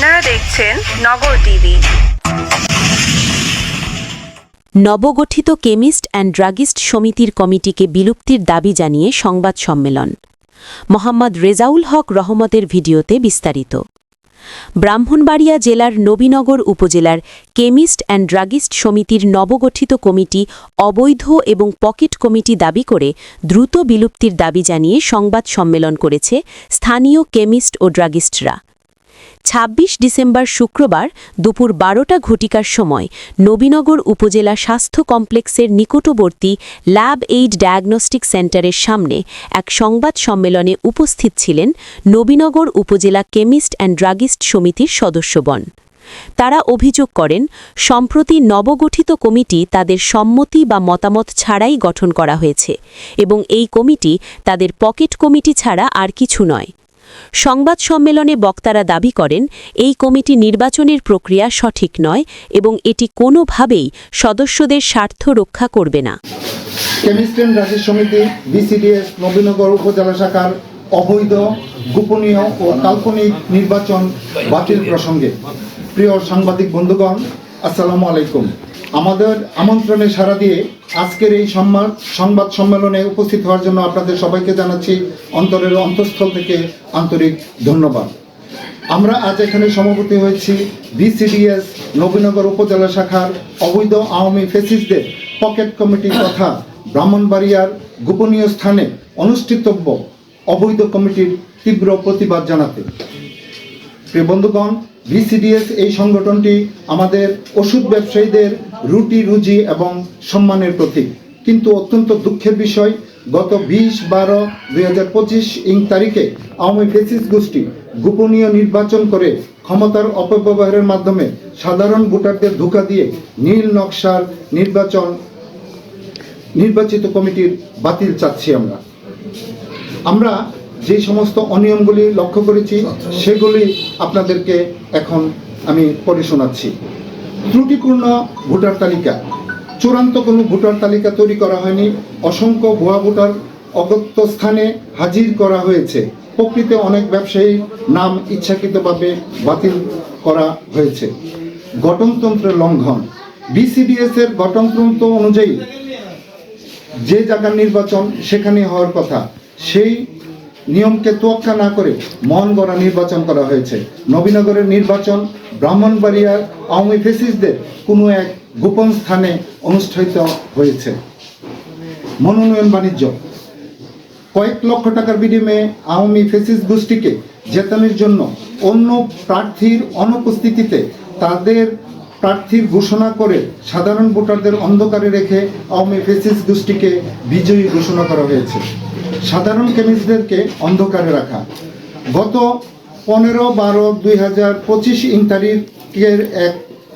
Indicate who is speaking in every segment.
Speaker 1: আপনারা দেখছেন নগর টিভি।
Speaker 2: নবগঠিত কেমিস্ট অ্যান্ড ড্রাগিস্ট সমিতির কমিটিকে বিলুপ্তির দাবি জানিয়ে সংবাদ সম্মেলন। মোহাম্মদ রেজাউল হক রহমতের ভিডিওতে বিস্তারিত। ব্রাহ্মণবাড়িয়া জেলার নবীনগর উপজেলার কেমিস্ট অ্যান্ড ড্রাগিস্ট সমিতির নবগঠিত কমিটি অবৈধ এবং পকেট কমিটি দাবি করে দ্রুত বিলুপ্তির দাবি জানিয়ে সংবাদ সম্মেলন করেছে স্থানীয় কেমিস্ট ও ড্রাগিস্টরা। ২৬ ডিসেম্বর শুক্রবার দুপুর বারোটা ঘটিকার সময় নবীনগর উপজেলা স্বাস্থ্য কমপ্লেক্সের নিকটবর্তী ল্যাব এইড ডায়াগনস্টিক সেন্টারের সামনে এক সংবাদ সম্মেলনে উপস্থিত ছিলেন নবীনগর উপজেলা কেমিস্ট অ্যান্ড ড্রাগিস্ট সমিতির সদস্যগণ তারা অভিযোগ করেন, সম্প্রতি নবগঠিত কমিটি তাদের সম্মতি বা মতামত ছাড়াই গঠন করা হয়েছে এবং এই কমিটি তাদের পকেট কমিটি ছাড়া আর কিছু নয়। সংবাদ সম্মেলনে বক্তারা দাবি করেন, এই কমিটি নির্বাচনের প্রক্রিয়া সঠিক নয় এবং এটি কোনোভাবেই সদস্যদের স্বার্থ রক্ষা করবে না।
Speaker 3: অবৈধ, গোপনীয় ও কাল্পনিক নির্বাচন বাতিল প্রসঙ্গে। প্রিয় সাংবাদিক বন্ধুগণ, আসসালামু আলাইকুম। আমাদের আমন্ত্রণে সাড়া দিয়ে আজকের এই সম্মান সংবাদ সম্মেলনে উপস্থিত হওয়ার জন্য আপনাদের সবাইকে জানাচ্ছি অন্তরের অন্তঃস্থল থেকে আন্তরিক ধন্যবাদ। আমরা আজ এখানে সমাপতি হয়েছি বিসিডিএস নবীনগর উপজেলা শাখার অবৈধ আওয়ামী ফেসিসদের পকেট কমিটি তথা ব্রাহ্মণবাড়িয়ার গোপনীয় স্থানে অনুষ্ঠিতব্য অবৈধ কমিটির তীব্র প্রতিবাদ জানাতে। প্রিয় বন্ধুগণ বিসিডিএস এই সংগঠনটি আমাদের ওষুধ ব্যবসায়ীদের রুটি, রুজি এবং সম্মানের প্রতীক। কিন্তু অত্যন্ত দুঃখের বিষয়, গত বিশ বারো দুই হাজার পঁচিশ ইং তারিখে আওয়ামী ফেসিস গোষ্ঠী গোপনীয় নির্বাচন করে ক্ষমতার অপব্যবহারের মাধ্যমে সাধারণ ভোটারদের ধোকা দিয়ে নীল নকশার নির্বাচন, নির্বাচিত কমিটির বাতিল চাচ্ছি আমরা। আমরা যে সমস্ত অনিয়মগুলি লক্ষ্য করেছি, সেগুলি আপনাদেরকে এখন আমি পড়ে শোনাচ্ছি। ত্রুটিপূর্ণ ভোটার তালিকা। চূড়ান্ত কোনো ভোটার তালিকা তৈরি করা হয়নি। অসংখ্য ভুয়া ভোটার অগত্য স্থানে হাজির করা হয়েছে। প্রকৃতি অনেক ব্যবসায়ী নাম ইচ্ছাকৃতভাবে বাতিল করা হয়েছে। গঠনতন্ত্রের লঙ্ঘন। বিসিডিএস এর গঠনতন্ত্র অনুযায়ী যে জায়গার নির্বাচন সেখানে হওয়ার কথা, সেই নিয়মকে তোয়াক্কা না করে মন গড়া নির্বাচন করা হয়েছে। নবীনগরের নির্বাচন ব্রাহ্মণবাড়িয়ার আওয়ামী ফেসিসদের কোনো এক গোপন স্থানে অনুষ্ঠিত হয়েছে। মনোনয়ন বাণিজ্য। কয়েক লক্ষ টাকার বিনিময়ে আওয়ামী ফেসিস গোষ্ঠীকে জেতানোর জন্য অন্য প্রার্থীর অনুপস্থিতিতে তাদের প্রার্থীর ঘোষণা করে সাধারণ ভোটারদের অন্ধকারে রেখে আওয়ামী ফেসিস গোষ্ঠীকে বিজয়ী ঘোষণা করা হয়েছে। সাধারণ কেমিস্টদেরকে অন্ধকারে রাখা। গত পনেরো বারো দুই হাজার পঁচিশ ইং তারিখের এক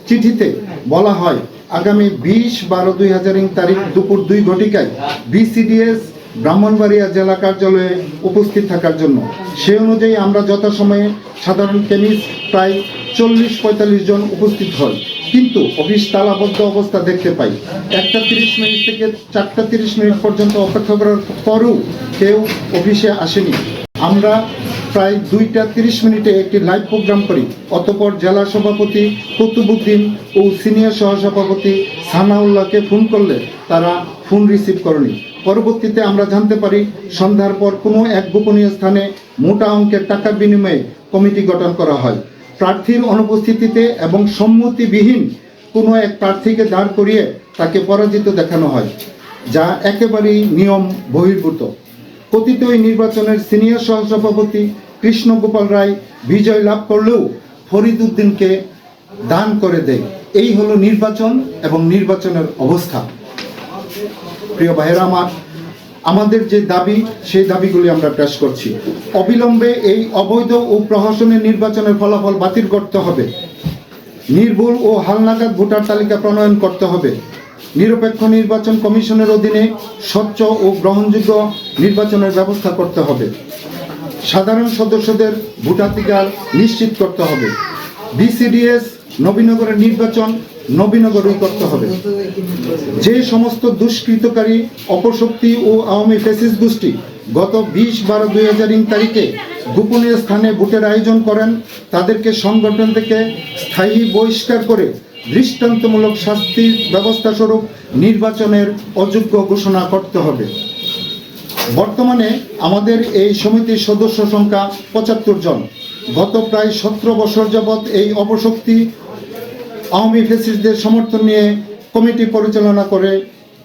Speaker 3: চিঠিতে বলা হয়, আগামী বিশ বারো দুই হাজার ইং তারিখ দুপুর দুই ঘটিকায় বিসিডিএস ব্রাহ্মণবাড়িয়া জেলা কার্যালয়ে উপস্থিত থাকার জন্য। সে অনুযায়ী আমরা যথাসময়ে সাধারণ কেমিস্ট প্রায় চল্লিশ পঁয়তাল্লিশ জন উপস্থিত হয়। কিন্তু অফিস তালাবদ্ধ অবস্থা দেখতে পাই। একটা তিরিশ মিনিট থেকে চারটা তিরিশ মিনিট পর্যন্ত অপেক্ষা করার পরও কেউ অফিসে আসেনি। আমরা প্রায় দুইটা তিরিশ মিনিটে একটি লাইভ প্রোগ্রাম করি। অতপর জেলা সভাপতি কুতুবুদ্দিন ও সিনিয়র সহসভাপতি সানাউল্লাহকে ফোন করলে তারা ফোন রিসিভ করেনি। পরবর্তীতে আমরা জানতে পারি, সন্ধ্যার পর কোনো এক গোপনীয় স্থানে মোটা অঙ্কের টাকার বিনিময়ে কমিটি গঠন করা হয়। প্রার্থীর অনুপস্থিতিতে এবং সম্মতিবিহীন কোনো এক প্রার্থীকে দাঁড় করিয়ে তাকে পরাজিত দেখানো হয়, যা একেবারেই নিয়ম বহির্ভূত। কথিত নির্বাচনের সিনিয়র সহসভাপতি কৃষ্ণগোপাল রায় বিজয় লাভ করলেও ফরিদ উদ্দিনকে দান করে দেয়। এই হলো নির্বাচন এবং নির্বাচনের অবস্থা। প্রিয় ভাইয়েরা, আমার, আমাদের যে দাবি, সেই দাবিগুলি আমরা পেশ করছি। অবিলম্বে এই অবৈধ ও প্রহসনের নির্বাচনের ফলাফল বাতিল করতে হবে। নির্ভুল ও হালনাগাদ ভোটার তালিকা প্রণয়ন করতে হবে। নিরপেক্ষ নির্বাচন কমিশনের অধীনে স্বচ্ছ ও গ্রহণযোগ্য নির্বাচনের ব্যবস্থা করতে হবে। সাধারণ সদস্যদের ভোটাধিকার নিশ্চিত করতে হবে। বিসিডিএস, নবীনগরের নির্বাচন নবীনগরই করতে হবে। যে সমস্ত দুষ্কৃতকারী, অপশক্তি ও আওয়ামী ফেসিস গোষ্ঠী গত বিশ বারো দুই হাজার তারিখে গোপনীয় স্থানে ভোটের আয়োজন করেন, তাদেরকে সংগঠন থেকে স্থায়ী বহিষ্কার করে দৃষ্টান্তমূলক শাস্তির ব্যবস্থা স্বরূপ নির্বাচনের অযোগ্য ঘোষণা করতে হবে। বর্তমানে আমাদের এই সমিতির সদস্য সংখ্যা পঁচাত্তর জন। গত প্রায় সতেরো বছর যাবৎ এই অপশক্তি আওয়ামী ফেসিসদের সমর্থন নিয়ে কমিটি পরিচালনা করে,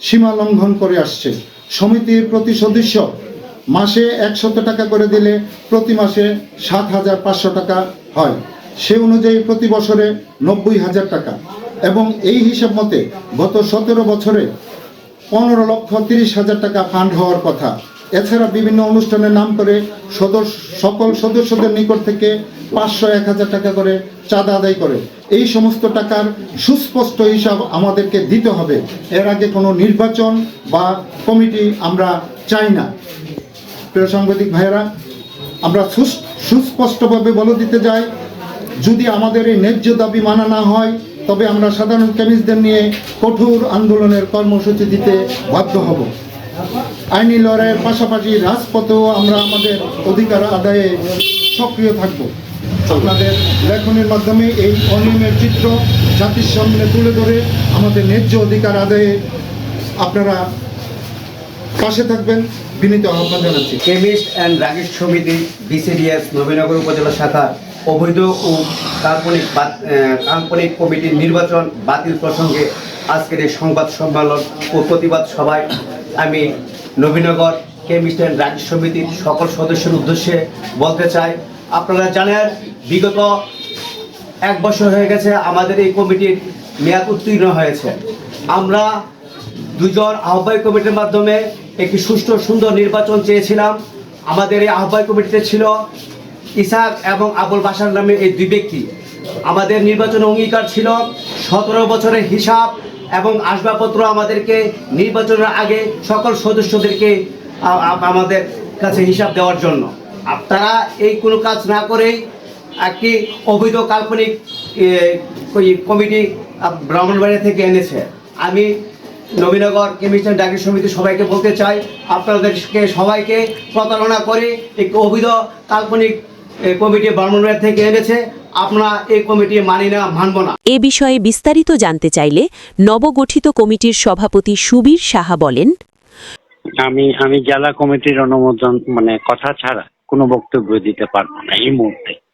Speaker 3: সীমা লঙ্ঘন করে আসছে। সমিতির প্রতি সদস্য, মাসে একশত টাকা করে দিলে প্রতি মাসে সাত হাজার পাঁচশো টাকা হয়। সে অনুযায়ী প্রতি বছরে নব্বই হাজার টাকা। এবং এই হিসাব মতে গত সতেরো বছরে পনেরো লক্ষ তিরিশ হাজার টাকা ফান্ড হওয়ার কথা। এছাড়া বিভিন্ন অনুষ্ঠানের নাম করে সদস্য সকল সদস্যদের নিকট থেকে পাঁচশো এক হাজার টাকা করে চাঁদা আদায় করে। এই সমস্ত টাকার সুস্পষ্ট হিসাব আমাদেরকে দিতে হবে। এর আগে কোনো নির্বাচন বা কমিটি আমরা চাই না। প্রিয় সাংবাদিক ভাইয়েরা, আমরা সুস- সুস্পষ্টভাবে বলে দিতে যাই, যদি আমাদের এই ন্যায্য দাবি মানা না হয়, তবে আমরা সাধারণ কেমিস্টদের নিয়ে কঠোর আন্দোলনের কর্মসূচি দিতে বাধ্য হব। আইনি লড়াইয়ের পাশাপাশি রাজপথেও আমরা আমাদের অধিকার আদায়ে সক্রিয় থাকব। আপনাদের লেখনের মাধ্যমে এই অনিয়মের চিত্র জাতির সামনে তুলে ধরে আমাদের ন্যায্য অধিকার আদায়ে আপনারা পাশে থাকবেন। বিনীত আহ্বান জানাচ্ছি।
Speaker 4: কেমিস্ট অ্যান্ড ড্রাগিস্ট সমিতি বিসিডিএস নবীনগর উপজেলা শাখা, অবৈধ ও কাল্পনিক কাল্পনিক কমিটির নির্বাচন বাতিল প্রসঙ্গে আজকের এই সংবাদ সম্মেলন ও প্রতিবাদ সভায় আমি নবীনগর কেমিস্ট অ্যান্ড ড্রাগিস্ট সমিতির সকল সদস্যের উদ্দেশ্যে বলতে চাই আপনারা জানেন, বিগত এক বছর হয়ে গেছে আমাদের এই কমিটির মেয়াদ উত্তীর্ণ হয়েছে। আমরা দুজন আহ্বায়ক কমিটির মাধ্যমে একটি সুষ্ঠু, সুন্দর নির্বাচন চেয়েছিলাম। আমাদের এই আহ্বায়ক কমিটিতে ছিল ইসাক এবং আবুল বাসার নামে এই দুই ব্যক্তি। আমাদের নির্বাচন অঙ্গীকার ছিল সতেরো বছরের হিসাব এবং আসবাবপত্র আমাদেরকে নির্বাচনের আগে সকল সদস্যদেরকে আমাদের কাছে হিসাব দেওয়ার জন্য। আর তারা এই কোনো কাজ না করেই একটি অবৈধ কাল্পনিক ওই কমিটি আহ, ব্রাহ্মণবাড়িয়া থেকে এনেছে। আমি নবীনগর কেমিস্টার ডাকি সমিতি সবাইকে বলতে চাই আপনাদেরকে সবাইকে প্রতারণা করে একটি অবৈধ কাল্পনিক কমিটি ব্রাহ্মণবাড়িয়া থেকে এনেছে। আমরা এই কমিটি মানি না মানব না।
Speaker 2: এ বিষয়ে বিস্তারিত জানতে চাইলে নবগঠিত কমিটির সভাপতি সুবীর সাহা বলেন
Speaker 5: আমি আমি জেলা কমিটির অনুমোদন মানে কথা ছাড়া কোনো বক্তব্য দিতে পারব না এই মুহূর্তে।